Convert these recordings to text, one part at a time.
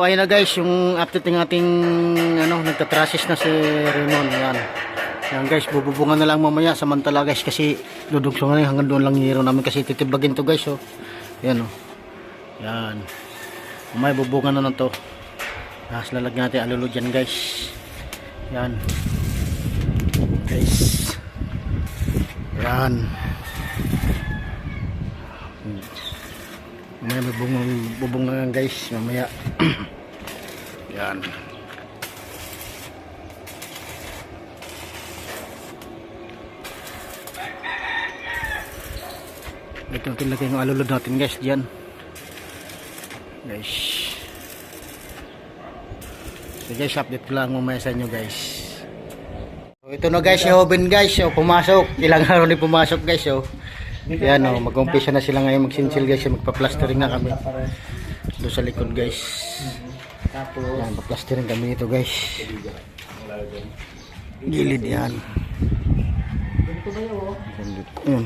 So ayun na guys, yung update ng ating ano, nagtatrasis na si Renon. Yan. Yan guys, bububungan na lang mamaya samantala guys kasi dudugso na hanggang doon lang hero namin kasi titibagin to guys. Oh. Yan oh. Yan. Mamaya bubungan na lang to. Tapos lalagyan natin alulod dyan guys. Yan. Guys. Yan. Mamaya may bungang bubungan guys. Mamaya. Yan. Ito natin lagay yung alulod natin guys dyan. Guys. So guys, update ko lang mamaya sa inyo guys. So, ito na guys, si Hoben guys. So, pumasok. Ilang araw ni pumasok guys. So, yan o, mag-umpisa na sila ngayon magsinsil guys. Magpa-plastering na kami. Doon sa likod guys. Yan, pa-plastering kami nito guys. Gilid yan. Yan.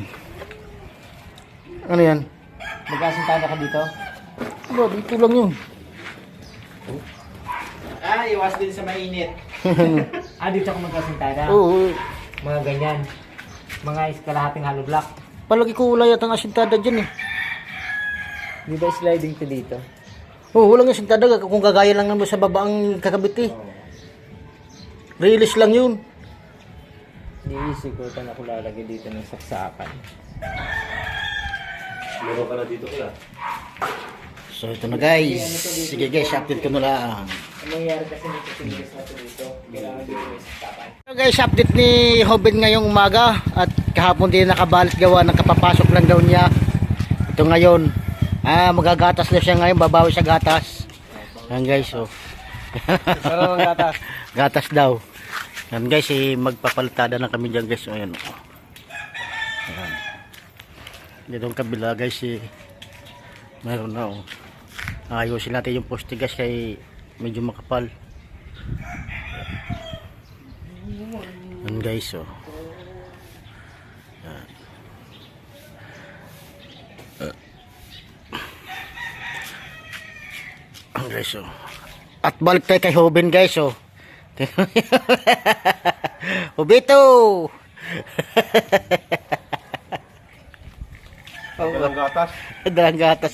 Ano yan? Magkasintada ka dito? Bro, dito lang yun. Ah, iwas din sa mainit. ah, dito ako magkasintada? Oo. Mga ganyan. Mga iskalahating hollow block. Palagi ko wala yata ang asintada dyan eh. Di ba sliding to dito? Oo, walang asintada. Kung gagaya lang naman sa baba ang kakabit eh. Release lang yun. Diisip ko ito na ako lalagay dito ng saksakan. Meron ka na dito kuya. So ito na guys. Sige guys, update ko na lang. Kasi nito sinigas na to dito, kailangan dito saksakan. So guys, update ni Hoben ngayong umaga at kahapon din nakabalit gawa ng kapapasok lang daw niya. Ito ngayon. Ah, magagatas na siya ngayon, babawi sa gatas. Yan guys, oh. Sarap ang gatas. gatas daw. Yan guys, eh, magpapalitada na kami dyan guys. Ayan, oh. Ayan. Dito ang kabila guys, eh, meron na oh. Ayusin natin yung poste guys kay medyo makapal. Yan guys, oh. Yan. Yan guys, oh. At balik tayo kay Hoben guys, oh. Hobito! Dalang gatas. Dalang gatas.